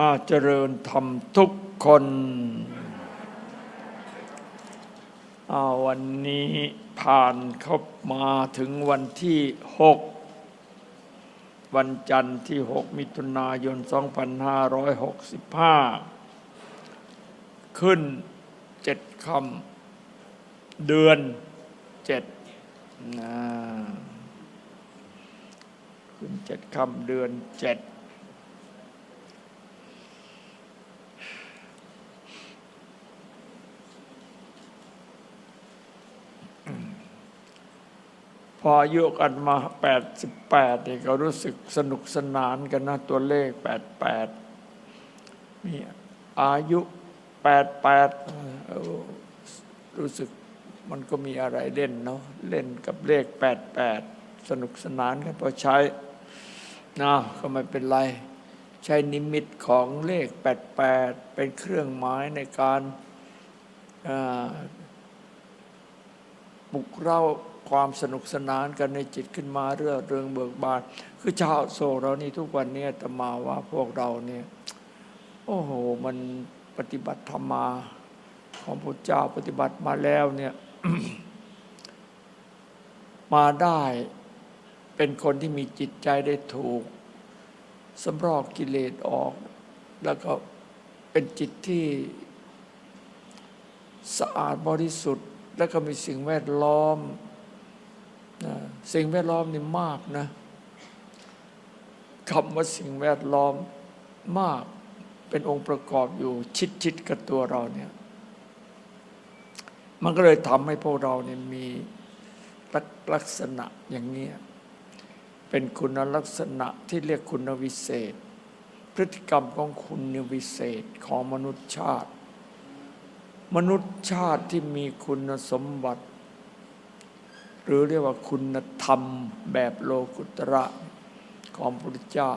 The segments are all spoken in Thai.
อาเจริญธรรมทุกคนอาวันนี้ผ่านเข้ามาถึงวันที่หกวันจันทร์ที่ 6 มิถุนายน 2565 ขึ้นเจ็ดคำเดือนเจ็ดขึ้นเจ็ดคำเดือนเจ็ด พออายุกันมา 88เนี่ยก็รู้สึกสนุกสนานกันนะ ตัวเลข 88 มีอายุ 88 รู้สึกมันก็มีอะไรเล่นเนาะเล่นกับเลข 88 สนุกสนานกันพอใช้นะก็ไม่เป็นไร ใช้นิมิตของเลข 88 เป็นเครื่องหมายในการปลุกเร้า ความสนุกสนานกันในจิตขึ้นมาเรื่องเริงเบิกบาน คือชาวโศกเรานี่ทุกวันนี้ตมาว่าพวกเราเนี่ยโอ้โหมันปฏิบัติธรรมาของพระเจ้าปฏิบัติมาแล้วเนี่ยมาได้เป็นคนที่มีจิตใจได้ถูกสำรอกกิเลสออก แล้วก็เป็นจิตที่สะอาดบริสุทธิ์ แล้วก็มีสิ่งแวดล้อม สิ่งแวดล้อมนี่มากนะคำว่าสิ่งแวดล้อมมากเป็นองค์ประกอบอยู่ชิดชิดๆกับตัวเราเนี่ยมันก็เลยทำให้พวกเราเนี่ยมีลักลักษณะอย่างนี้ยเป็นคุณลักษณะที่เรียกคุณวิเศษ พฤติกรรมของคุณวิเศษของมนุษยชาติ มนุษยชาติที่มีคุณสมบัติ หรือเรียกว่าคุณธรรมแบบโลกุตระของพระพุทธเจ้า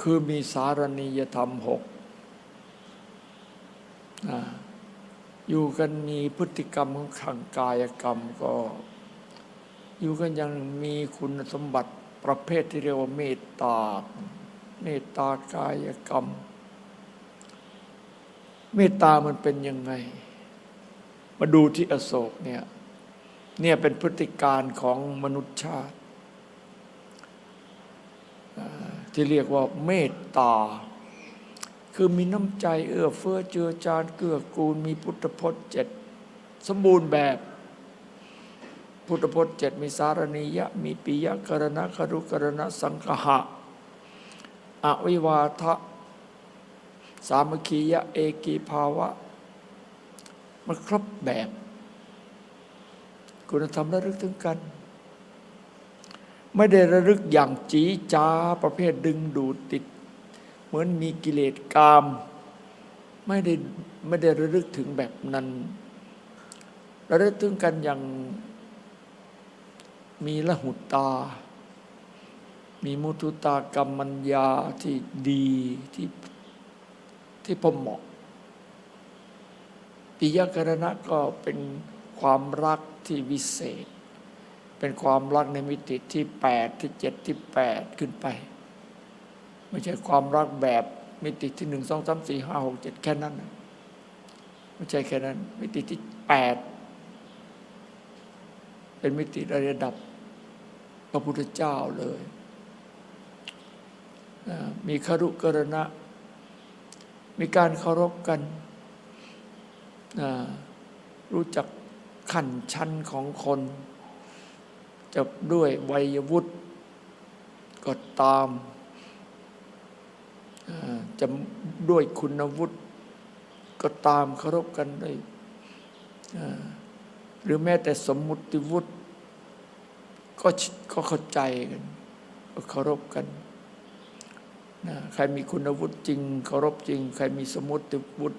คือมีสารณียธรรมหกอยู่กันมีพฤติกรรมของทางกายกรรมก็ อยู่กันยังมีคุณสมบัติประเภทที่เรียกว่าเมตตา เมตตากายกรรม เมตตามันเป็นยังไง มาดูที่อโศกเนี่ยเนี่ยเป็นพฤติการของมนุษยชาติ ที่เรียกว่าเมตตา คือมีน้ำใจเอื้อเฟื้อเจือจานเกื้อกูล มีพุทธพจน์เจ็ดสมบูรณ์แบบ พุทธพจน์เจ็ดมีสารณียะ มีปิยะกรณะครุกรณะสังคหะอวิวาทะ สามัคคียะ เอกีภาวะ มันครบแบบ คุณธรรมระลึกถึงกัน ไม่ได้ระลึกอย่างจีจ้าประเภทดึงดูดติด เหมือนมีกิเลสกาม ไม่ได้ไม่ได้ระลึกถึงแบบนั้น ระลึกถึงกันอย่างมีละหุตา มีมุทุตากรรมัญญาที่ดีที่ที่พอเหมาะ ปิยกรณะก็เป็นความรักที่วิเศษ เป็นความรักในมิติที่แปดที่เจ็ดที่แปดขึ้นไป ไม่ใช่ความรักแบบมิติที่หนึ่งสองสามสี่ห้าหกเจ็ดแค่นั้นไม่ใช่แค่นั้น มิติที่แปดเป็นมิติระดับพระพุทธเจ้าเลยมีคารุกรณะ มีการเคารพกัน รู้จักขั้นชั้นของคน จะด้วยวัยวุฒิก็ตามจะด้วยคุณวุฒิก็ตามเคารพกันด้วยหรือแม้แต่สมมุติวุฒิก็ก็เข้าใจกันก็เคารพกันนะใครมีคุณวุฒิจริงเคารพจริง ใครมีสมมติวุฒิ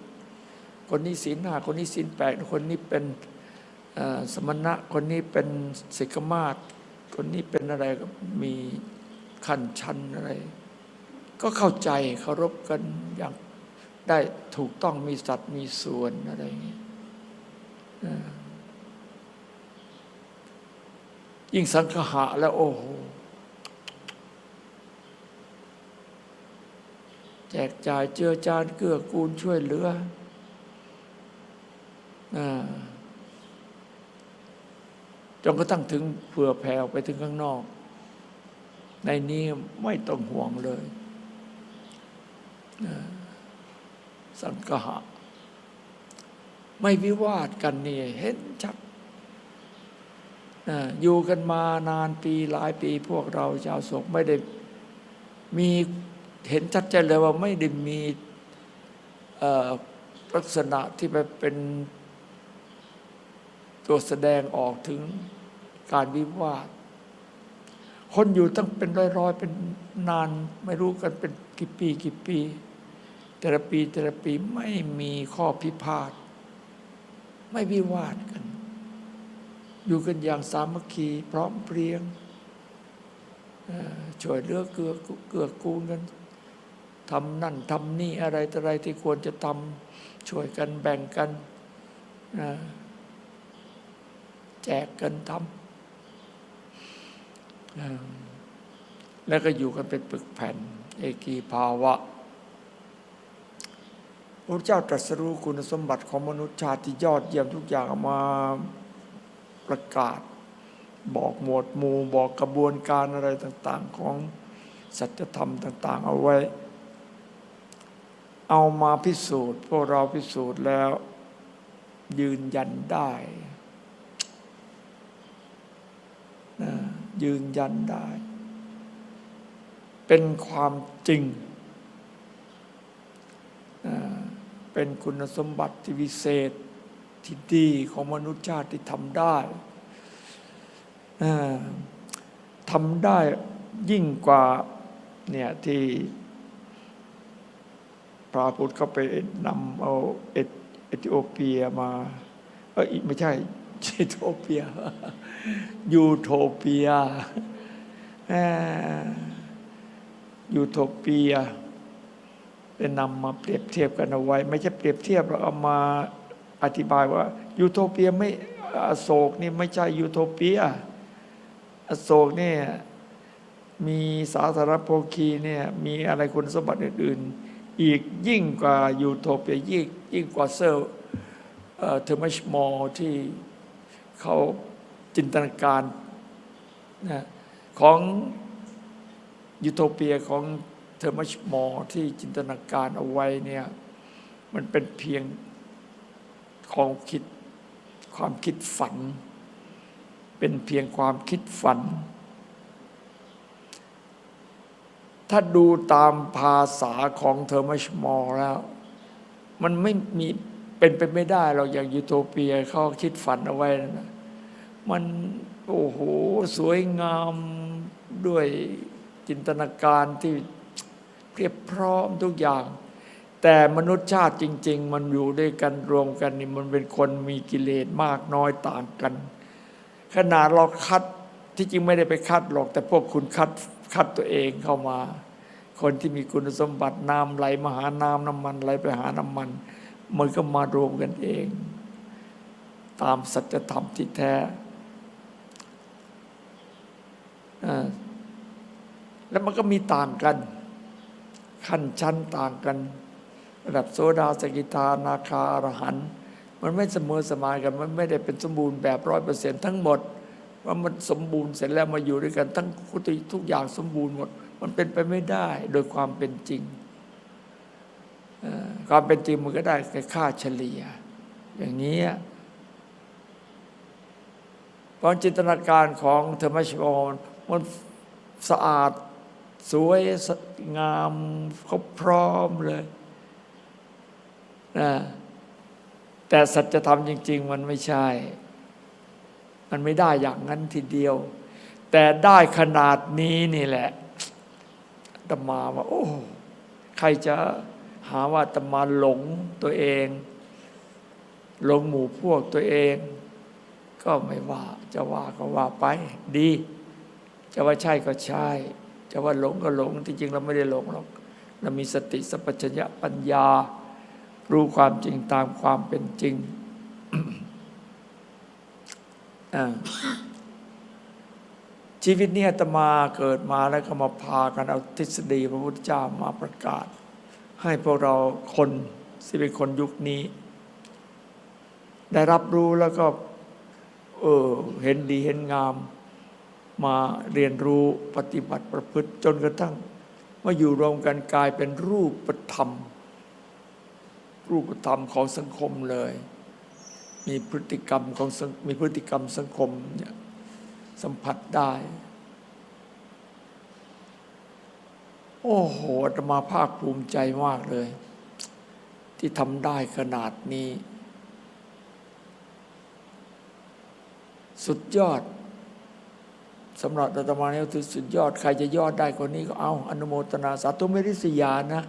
คนนี้ศีลห้าคนนี้ศีลแปดคนนี้เป็นสมณะ คนนี้เป็นสิกมาศคนนี้เป็นอะไรก็มีขั้นชั้นอะไร ก็เข้าใจเคารพกันอย่างได้ถูกต้องมีสัตว์มีส่วนอะไรอย่างนี้ยิ่งสังคหะแล้วโอ้โหแจกจ่ายเจือจานเกื้อกูลช่วยเหลือ จนกระทั่งถึงเผื่อแผ่ออกไปถึงข้างนอก ในนี้ไม่ต้องห่วงเลย สังกหะ ไม่วิวาทกันนี่เห็นชัดอยู่กันมานานปีหลายปีพวกเราชาวโศกไม่ได้มีเห็นชัดเจนเลยว่าไม่ได้มีลักษณะที่ไปเป็น ตัวแสดงออกถึงการวิวาท คนอยู่ตั้งเป็นร้อยๆ เป็นนานไม่รู้กันเป็นกี่ปีกี่ปี แต่ละปีแต่ละปีไม่มีข้อพิพาท ไม่วิวาทกัน อยู่กันอย่างสามัคคีพร้อมเพรียงช่วยเหลือเกือเกือกูลกันทำนั่นทำนี่อะไรอะไรที่ควรจะทำช่วยกันแบ่งกันอ่อ แจกกันทำแล้วก็อยู่กันเป็นปึกแผ่น เอกีภาวะพระเจ้าตรัสรู้คุณสมบัติของมนุษยชาติที่ยอดเยี่ยมทุกอย่างมาประกาศ บอกหมวดหมู่บอกกระบวนการอะไรต่าง ๆ ของสัจธรรมต่าง ๆ เอาไว้ เอามาพิสูจน์ พวกเราพิสูจน์แล้วยืนยันได้นะ ยืนยันได้ เป็นความจริง เป็นคุณสมบัติที่วิเศษที่ดีของมนุษยชาติที่ทำได้ทำได้ยิ่งกว่าเนี่ยที่พระพุทธเขาไปนำเอาเอธิโอเปียมา เอ้ยไม่ใช่ เอธิโอเปีย ยูโทเปียอ่ายูโทเปียเป็นนำมาเปรียบเทียบกันเอาไว้ ไม่ใช่เปรียบเทียบเราเอามาอธิบายว่า ยูโทเปียไม่อโศกนี่ไม่ใช่ยูโทเปีย อโศกเนี่ยมีสาธารณโภคีเนี่ยมีอะไรคุณสมบัติอื่น ๆ อีกยิ่งกว่ายูโทเปียยิ่งยิ่งกว่าเซอร์เทอร์มัชมอลที่ เขาจินตนาการนะของยูโทเปียของเทอร์มัชมอลที่จินตนาการเอาไว้เนี่ยมันเป็นเพียงความคิดความคิดฝัน เป็นเพียงความคิดฝัน ถ้าดูตามภาษาของเทอร์มัชมอลแล้ว มันไม่มี เป็นไปไม่ได้เราอย่างยูโทเปียเขาคิดฝันเอาไว้นะมันโอ้โหสวยงามด้วยจินตนาการที่เพียบพร้อมทุกอย่าง แต่มนุษยชาติจริง ๆ มันอยู่ด้วยกันรวมกันนี่มันเป็นคนมีกิเลสมากน้อยต่างกัน ขนาดเราคัดที่จริงไม่ได้ไปคัดหรอก แต่พวกคุณคัดคัดตัวเองเข้ามา คนที่มีคุณสมบัติน้ำไหลมาหาน้ำน้ำมันไหลไปหาน้ำมัน มันก็มารวมกันเอง ตามสัจธรรมที่แท้แล้วมันก็มีต่างกัน ขั้นชั้นต่างกันระดับโซดาสกิทานาคาอรหันมันไม่เสมอสมานกัน มันไม่ได้เป็นสมบูรณ์แบบร้อยเปอร์เซ็นทั้งหมด ว่ามันสมบูรณ์เสร็จแล้วมาอยู่ด้วยกัน ทั้งทุกอย่างสมบูรณ์หมด มันเป็นไปไม่ได้โดยความเป็นจริง ความเป็นจริงมันก็ได้แค่ค่าเฉลี่ย อย่างนี้เพราะจินตนาการของธรรมชาติมันสะอาดสวยสงามเขาพร้อมเลยนะแต่สัจธรรมจริง ๆ มันไม่ใช่ มันไม่ได้อย่างนั้นทีเดียว แต่ได้ขนาดนี้นี่แหละตมาว่า โอ้ ใครจะ หาว่าตมาหลงตัวเองหลงหมู่พวกตัวเอง ก็ไม่ว่า จะว่าก็ว่าไป ดี จะว่าใช่ก็ใช่ จะว่าหลงก็หลงที่จริงเราไม่ได้หลงหรอกเรามีสติสัพพัญญะปัญญา รู้ความจริงตามความเป็นจริงชีวิตนี้อาตมาเกิดมาแล้วก็มาพากันเอาทฤษฎีพระพุทธเจ้ามาประกาศ ให้พวกเราคนที่เป็นคนยุคนี้ ได้รับรู้แล้วก็ เออเห็นดีเห็นงาม มาเรียนรู้ปฏิบัติประพฤติจนกระทั่งมาอยู่รวมกันกลายเป็นรูปธรรม รูปธรรมของสังคมเลย มีพฤติกรรมของมีพฤติกรรมสังคมเนี่ยสัมผัสได้ โอ้โหอาตมาภาคภูมิใจมากเลย ที่ทำได้ขนาดนี้ สุดยอดสำหรับอาตมาเนี่ยคือสุดยอด ใครจะยอดได้กว่านี้ก็เอาอนุโมทนาสาธุไม่ริษยานะ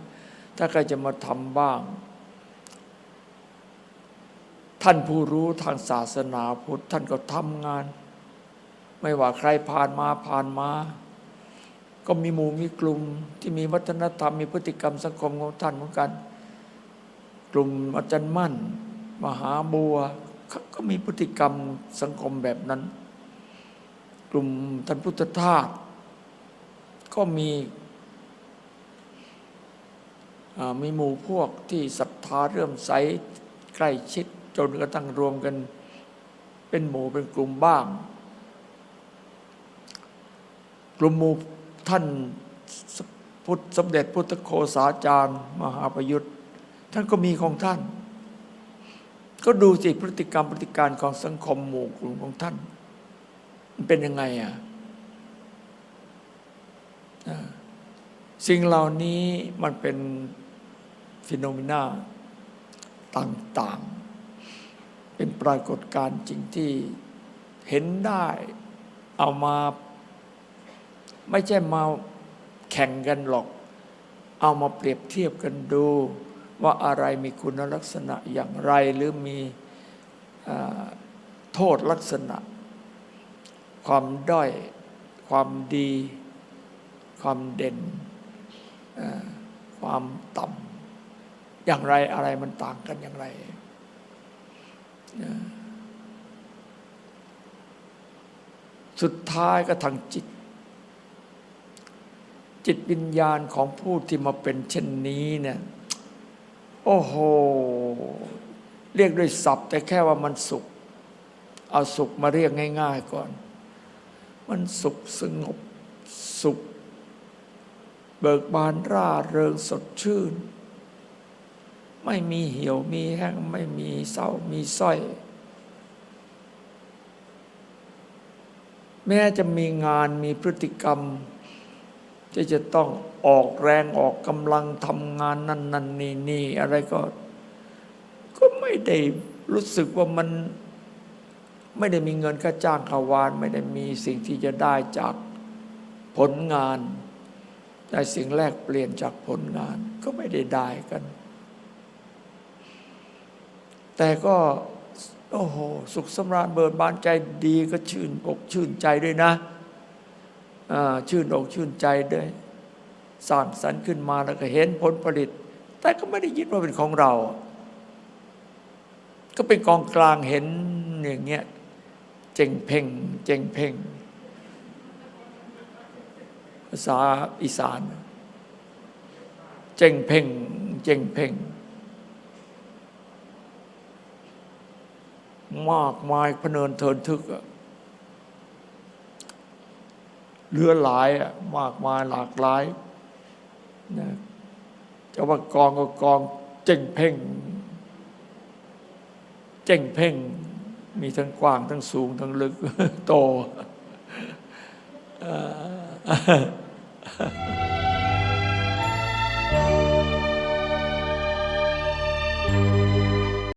ถ้าใครจะมาทำบ้าง ท่านผู้รู้ทางศาสนาพุทธท่านก็ทำงาน ไม่ว่าใครผ่านมาผ่านมา ก็มีหมู่มีกลุ่มที่มีวัฒนธรรม มีพฤติกรรมสังคมของท่านเหมือนกัน กลุ่มอาจารย์มั่น มหาบัวเขาก็มีพฤติกรรมสังคมแบบนั้น กลุ่มท่านพุทธทาสก็มีมีหมู่พวกที่ศรัทธาเรื่มใสใกล้ชิดจนกระทั่งรวมกันเป็นหมู่เป็นกลุ่มบ้าง กลุ่มหมู่ ท่านพุทธสมเด็จพุทธโคสาจารย์ มหาประยุทธ์ ท่านก็มีของท่าน ก็ดูสิพฤติกรรมพฤติการของสังคมหมู่กลุ่มของท่าน มันเป็นยังไงอะสิ่งเหล่านี้มันเป็นฟิโนเมนาต่างๆ เป็นปรากฏการณ์จริงที่เห็นได้เอามา ไม่ใช่มาแข่งกันหรอก เอามาเปรียบเทียบกันดู ว่าอะไรมีคุณลักษณะอย่างไรหรือมีอโทษลักษณะ ความด้อยความดี ความเด่นความต่ำอย่างไรอะไรมันต่างกันอย่างไรสุดท้ายก็ทางจิต จิตวิญญาณของผู้ที่มาเป็นเช่นนี้เนี่ยโอ้โห เรียกด้วยศัพท์ แต่แค่ว่ามันสุข เอาสุขมาเรียกง่าย ๆก่อน มันสุขสงบสุข เบิกบานร่าเริงสดชื่น ไม่มีเหี่ยวมีแห้งไม่มีเศร้ามีสร้อย แม้จะมีงานมีพฤติกรรม ที่จะต้องออกแรงออกกำลังทำงานนั่นนั่นนี่นี่อะไรก็ ก็ไม่ได้รู้สึกว่ามันไม่ได้มีเงินค่าจ้างขาวาน ไม่ได้มีสิ่งที่จะได้จากผลงานได้สิ่งแรกเปลี่ยนจากผลงาน ก็ไม่ได้ได้กัน แต่ก็โอ้โห สุขสำราญเบิดบานใจดีก็ชื่นอกชื่นใจด้วยนะ ชื่นอกชื่นใจด้วยสร้างสรรค์ขึ้นมาแล้วก็เห็นผลผลิต แต่ก็ไม่ได้ยึดว่าเป็นของเรา ก็เป็นกองกลางเห็นอย่างเงี้ยเจงเพ่งเจงเพ่งภาษาอีสาน เจงเพ่งเจงเพ่งมากมายพเนินเทินทึกอะ เหลือหลายอะมากมายหลากหลายนะจะว่ากองก็กองเจ่งเพ่ง เจ่งเพ่ง มีทั้งกว้างทั้งสูงทั้งลึกโต